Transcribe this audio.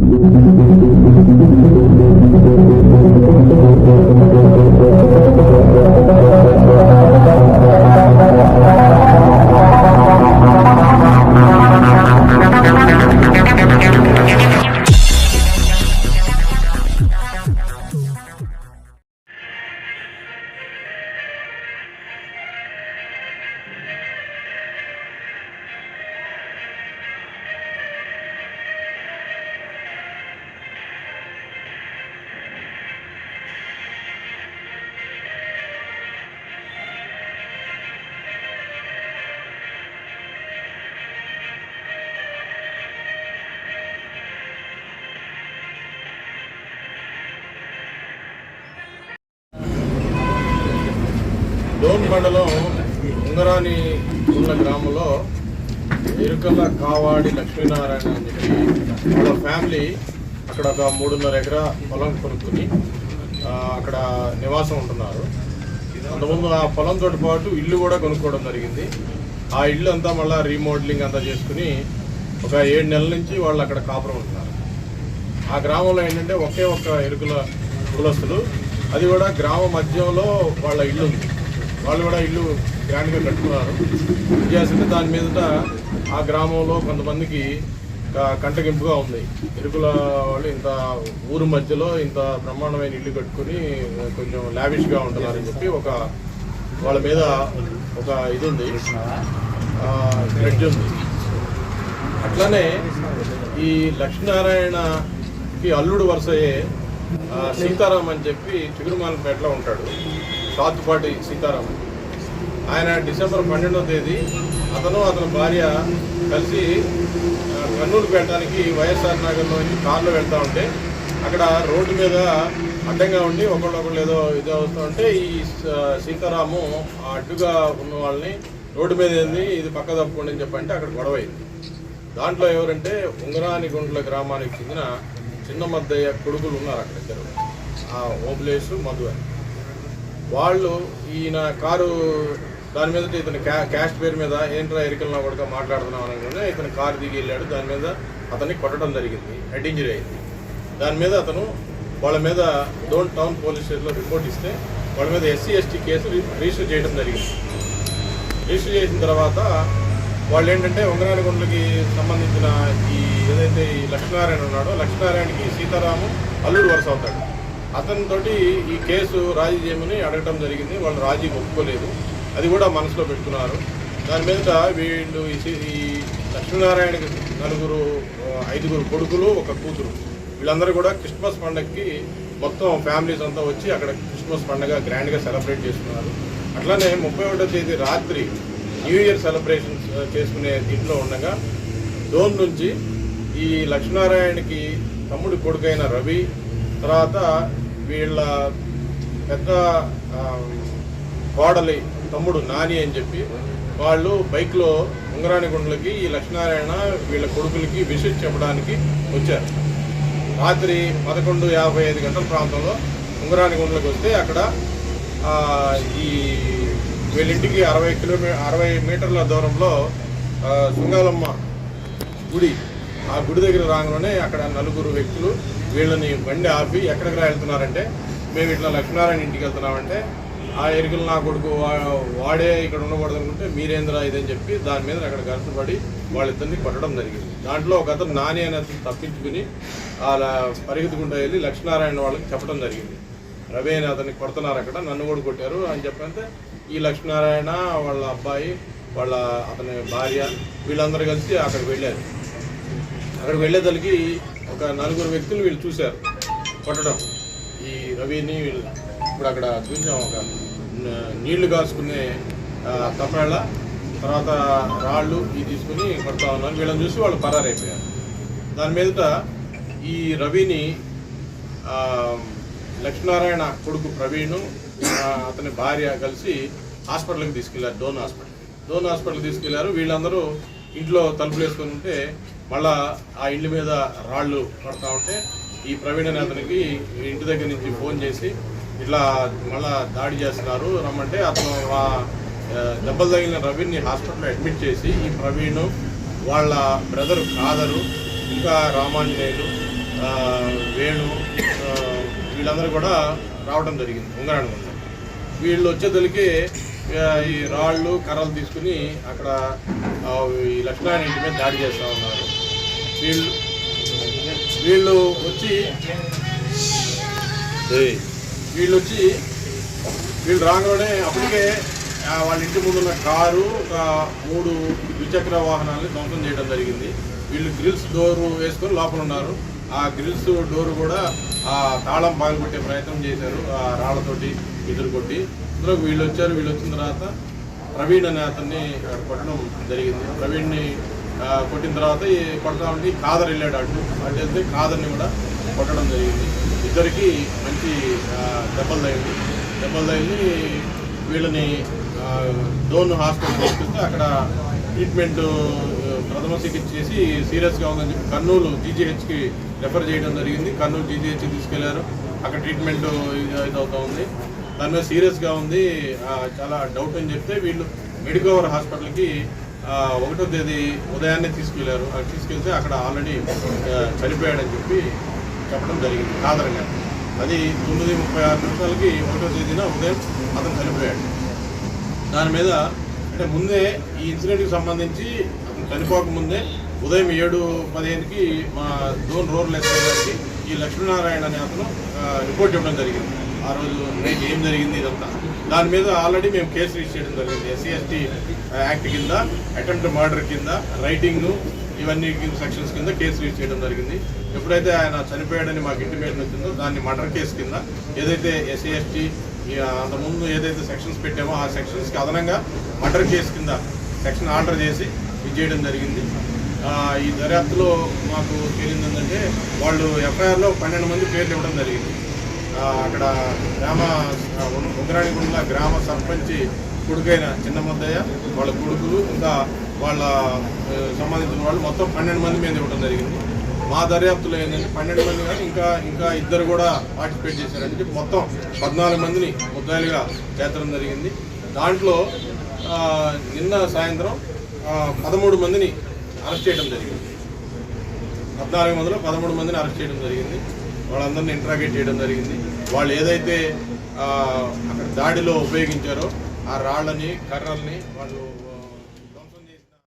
డోన్ మండలం ఉంగరాని ఉన్న గ్రామంలో ఎరుకల కావాడి లక్ష్మీనారాయణ అని చెప్పి వాళ్ళ ఫ్యామిలీ అక్కడ ఒక మూడున్నర ఎకరా పొలం కొనుక్కుని అక్కడ నివాసం ఉంటున్నారు. అంతకుముందు ఆ పొలంతో పాటు ఇల్లు కూడా కొనుక్కోవడం జరిగింది. ఆ ఇల్లు అంతా మళ్ళీ రీమోడలింగ్ అంతా చేసుకుని ఒక ఏడు నెలల నుంచి వాళ్ళు అక్కడ కాపురం ఉంటున్నారు. ఆ గ్రామంలో ఏంటంటే ఒకే ఒక్క ఎరుకుల కులస్తులు. అది కూడా గ్రామ మధ్యంలో వాళ్ళ ఇల్లు ఉంది. వాళ్ళు కూడా ఇల్లు గ్రాండ్గా కట్టుకున్నారు. చేస్తుంటే దాని మీదట ఆ గ్రామంలో కొంతమందికి కంటగింపుగా ఉంది. ఎరుకుల వాళ్ళు ఇంత ఊరు మధ్యలో ఇంత బ్రహ్మాండమైన ఇల్లు కట్టుకుని కొంచెం లావిష్గా ఉంటున్నారని చెప్పి ఒక వాళ్ళ మీద ఒక ఇది ఉంది. గ్రెడ్జ్ ఉంది. అట్లానే ఈ లక్ష్మీనారాయణకి అల్లుడు వరుసయ్యే ఆ, సీతారాం అని చెప్పి చిగురుమాలపేటలో ఉంటాడు. సాత్తుపాటి సీతారాము ఆయన డిసెంబర్ పన్నెండవ తేదీ అతను అతని భార్య కలిసి ఆ, కర్నూలు వెళ్ళడానికి వైఎస్ఆర్ నగర్లో నుంచి వెళ్తూ వెళ్తా ఉంటే అక్కడ రోడ్డు మీద అడ్డంగా ఉండి ఒకళ్ళొకళ్ళు ఏదో ఇది అవుతూ ఉంటే ఈ సీతారాము ఆ అడ్డుగా ఉన్న వాళ్ళని రోడ్డు మీద ఏంది ఇది పక్క తప్పుకోండి అని చెప్పంటే అక్కడ గొడవ అయింది దాంట్లో ఎవరంటే ఉంగరాని గుండ్ల గ్రామానికి చెందిన చిన్న మద్దయ్య కొడుకులు ఉన్నారు అక్కడ ఇద్దరు. ఆ ఓబ్లేసు మధు అని వాళ్ళు ఈయన కారు దాని మీద ఇతని క్యా క్యాస్ట్ పేరు మీద ఏంట్రా ఎరికల్లో కూడా మాట్లాడుతున్నాం అనగానే ఇతను కారు దిగి వెళ్ళాడు. దాని మీద అతన్ని కొట్టడం జరిగింది. హెడ్ ఇంజరీ అయింది. దాని మీద అతను వాళ్ళ మీద డోన్ టౌన్ పోలీస్ స్టేషన్లో రిపోర్ట్ ఇస్తే వాళ్ళ మీద ఎస్సీ ఎస్టీ కేసు రిజిస్టర్ చేయడం జరిగింది. రిజిస్టర్ చేసిన తర్వాత వాళ్ళు ఏంటంటే ఉంగరానిగుండ్లకి సంబంధించిన ఈ ఏదైతే ఈ లక్ష్మీనారాయణ ఉన్నాడో లక్ష్మీనారాయణకి సీతారాము అల్లుడు వరుస అవుతాడు. అతనితోటి ఈ కేసు రాజీ చేయమని అడగటం జరిగింది. వాళ్ళు రాజీ ఒప్పుకోలేదు. అది కూడా మనసులో పెట్టుకున్నారు. దాని మీద వీళ్ళు ఈ సి- ఈ లక్ష్మీనారాయణకి నలుగురు ఐదుగురు కొడుకులు ఒక కూతురు. వీళ్ళందరూ కూడా క్రిస్మస్ పండగకి మొత్తం ఫ్యామిలీస్ అంతా వచ్చి అక్కడ క్రిస్మస్ పండగ గ్రాండ్గా సెలబ్రేట్ చేసుకున్నారు. అట్లానే ముప్పై ఒకటో తేదీ రాత్రి న్యూ ఇయర్ సెలబ్రేషన్స్ చేసుకునే దీంట్లో ఉండగా డోన్ నుంచి ఈ లక్ష్మీనారాయణకి తమ్ముడి కొడుకైన రవి తర్వాత వీళ్ళ పెద్ద కోడలి తమ్ముడు నాని అని చెప్పి వాళ్ళు బైక్లో ఉంగరాని గుండ్లకి ఈ లక్ష్మీనారాయణ వీళ్ళ కొడుకులకి విసిట్ చెప్పడానికి వచ్చారు. రాత్రి పదకొండు యాభై ఐదు గంటల ప్రాంతంలో ఉంగరాని గుండ్లకు వస్తే అక్కడ ఈ వీళ్ళింటికి అరవై కిలోమీ అరవై మీటర్ల దూరంలో ఆ, శృంగాలమ్మ గుడి ఆ గుడి దగ్గర రాగానే అక్కడ నలుగురు వ్యక్తులు వీళ్ళని బండి ఆపి ఎక్కడికి వెళ్తున్నారంటే మేము ఇట్లా లక్ష్మీనారాయణ ఇంటికి వెళ్తున్నామంటే ఆ ఎరుకలు నా కొడుకు వా- వాడే ఇక్కడ ఉండకూడదు అనుకుంటే మీరేంద్రా ఇదని చెప్పి దాని మీద అక్కడ కష్టపడి వాళ్ళిద్దరిని కొట్టడం జరిగింది. దాంట్లో ఒక అతను నాని అనే అతను తప్పించుకుని అలా పరిగెత్తుకుంటూ వెళ్ళి లక్ష్మీనారాయణ వాళ్ళకి చెప్పడం జరిగింది. రవి అని అతన్ని కొడుతున్నారు అక్కడ నన్ను కూడా కొట్టారు అని చెప్పంటే ఈ లక్ష్మీనారాయణ వాళ్ళ అబ్బాయి వాళ్ళ అతని భార్య వీళ్ళందరూ కలిసి అక్కడికి వెళ్ళారు. అక్కడికి వెళ్ళేదలికి ఒక నలుగురు వ్యక్తులు వీళ్ళు చూశారు. కొట్టడం. ఈ రవిని వీళ్ళు ఇప్పుడు అక్కడ చూసాం ఒక నీళ్ళు కాసుకునే తపేళ్ళ తర్వాత రాళ్ళు ఇవి తీసుకుని కొడతా ఉన్నారు. వీళ్ళని చూసి వాళ్ళు పరారైపోయారు. దాని మీదట ఈ రవిని లక్ష్మీనారాయణ కొడుకు ప్రవీణ్ అతని భార్య కలిసి హాస్పిటల్కి తీసుకెళ్ళారు. డోన్ హాస్పిటల్. డోన్ హాస్పిటల్ తీసుకెళ్ళారు. వీళ్ళందరూ ఇంట్లో తలుపులు వేసుకొని ఉంటే మళ్ళా ఆ ఇంటి మీద రాళ్ళు పడతా ఉంటే ఈ ప్రవీణ్ అనే అతనికి ఇంటి దగ్గర నుంచి ఫోన్ చేసి ఇట్లా మళ్ళా దాడి చేస్తున్నారు రమ్మంటే అతను ఆ, దెబ్బలు తగిలిన రవిని హాస్పిటల్లో అడ్మిట్ చేసి ఈ ప్రవీణ్ వాళ్ళ బ్రదర్ కాదరు ఇంకా రామాంజనేయులు వేణు వీళ్ళందరూ కూడా రావడం జరిగింది ఉంగరానికి ఉంది వీళ్ళు వచ్చేదలికి ఈ రాళ్ళు కర్రలు తీసుకుని అక్కడ ఈ లక్ష్మీనారాయణ ఇంటి మీద దాడి చేస్తూ ఉన్నారు. వీళ్ళు వీళ్ళు వచ్చి వీళ్ళు వచ్చి వీళ్ళు రాగానే అప్పటికే వాళ్ళ ఇంటి ముందు ఉన్న కారు ఒక మూడు ద్విచక్ర వాహనాలని ధ్వంసం చేయడం జరిగింది. వీళ్ళు గ్రిల్స్ డోర్ వేసుకొని లోపల ఉన్నారు. ఆ గ్రిల్స్ డోర్ కూడా ఆ తాళం పగలగొట్టే ప్రయత్నం చేశారు ఆ రాళ్ళతోటి ఎదురు కొట్టి. ఇందులో వీళ్ళు వచ్చారు. వీళ్ళు వచ్చిన తర్వాత ప్రవీణ్ అనే అతన్ని కొట్టడం జరిగింది. ప్రవీణ్ని కొట్టిన తర్వాత ఈ కొట్టడానికి కాదర్ వెళ్ళాడు అటు. అటు వెళ్తే కాదర్ని కూడా కొట్టడం జరిగింది. ఇద్దరికి మంచి దెబ్బలు తగిలి దెబ్బలు తగిలి వీళ్ళని డోన్ హాస్పిటల్ తీసుకొస్తే అక్కడ ట్రీట్మెంట్ ప్రథమ చికిత్స చేసి సీరియస్గా ఉందని చెప్పి కర్నూలు జీజీహెచ్కి రెఫర్ చేయడం జరిగింది. కర్నూలు జీజీహెచ్కి తీసుకెళ్ళారు. అక్కడ ట్రీట్మెంట్ ఇదవుతూ ఉంది. దాని మీద సీరియస్గా ఉంది. చాలా డౌట్ అని చెప్తే వీళ్ళు మెడికవర్ హాస్పిటల్కి ఒకటో తేదీ ఉదయాన్నే తీసుకెళ్ళారు. అక్కడ తీసుకెళ్తే అక్కడ ఆల్రెడీ చనిపోయాడని చెప్పి చెప్పడం జరిగింది కాదరంగా అది తొమ్మిది ముప్పై ఆరు నిమిషాలకి ఒకటో తేదీన ఉదయం అతను చనిపోయాడు. దాని మీద అంటే ముందే ఈ ఇన్సిడెంట్కి సంబంధించి అతను చనిపోక ముందే ఉదయం ఏడు పదిహేనుకి మా జోన్ రూరల్ ఎస్ఐ గారికి ఈ లక్ష్మీనారాయణ అనే అతను రిపోర్ట్ ఇవ్వడం జరిగింది. ఆ రోజు నైట్ ఏం జరిగింది ఇదంతా? దాని మీద ఆల్రెడీ మేము కేసు రిజిస్టర్ చేయడం జరిగింది. ఎస్సీ ఎస్టీ యాక్ట్ కింద అటెంప్ట్ మర్డర్ కింద రైటింగ్ ఇవన్నీ సెక్షన్స్ కింద కేసు రిజిస్టర్ చేయడం జరిగింది. ఎప్పుడైతే ఆయన చనిపోయాడని మాకు ఇంటిమేషన్ వచ్చిందో దాన్ని మర్డర్ కేసు కింద ఏదైతే ఎస్సీ ఎస్టీ అంతకుముందు ఏదైతే సెక్షన్స్ పెట్టామో ఆ సెక్షన్స్కి అదనంగా మర్డర్ కేసు కింద సెక్షన్ ఆర్డర్ చేసి ఇది చేయడం జరిగింది. ఈ దర్యాప్తులో మాకు తేలింది ఏంటంటే వాళ్ళు ఎఫ్ఐఆర్లో పన్నెండు మంది పేర్లు ఇవ్వడం జరిగింది. అక్కడ గ్రామ గుండ గ్రామ సర్పంచ్ కొడుకైన చిన్న ముద్దయ్య వాళ్ళ కొడుకులు ఇంకా వాళ్ళ సంబంధించిన వాళ్ళు మొత్తం పన్నెండు మంది మీద ఇవ్వడం జరిగింది. మా దర్యాప్తులో ఏంటంటే పన్నెండు మంది కానీ ఇంకా ఇంకా ఇద్దరు కూడా పార్టిసిపేట్ చేశారంటే మొత్తం పద్నాలుగు మందిని ముద్దాయిలుగా చేర్చడం జరిగింది. దాంట్లో నిన్న సాయంత్రం పదమూడు మందిని అరెస్ట్ చేయడం జరిగింది. పద్నాలుగు మందిలో పదమూడు మందిని అరెస్ట్ చేయడం జరిగింది. వాళ్ళందరినీ ఇంట్రాగేట్ చేయడం జరిగింది. వాళ్ళు ఏదైతే అక్కడ దాడిలో ఉపయోగించారో ఆ రాళ్ళని కర్రల్ని వాళ్ళు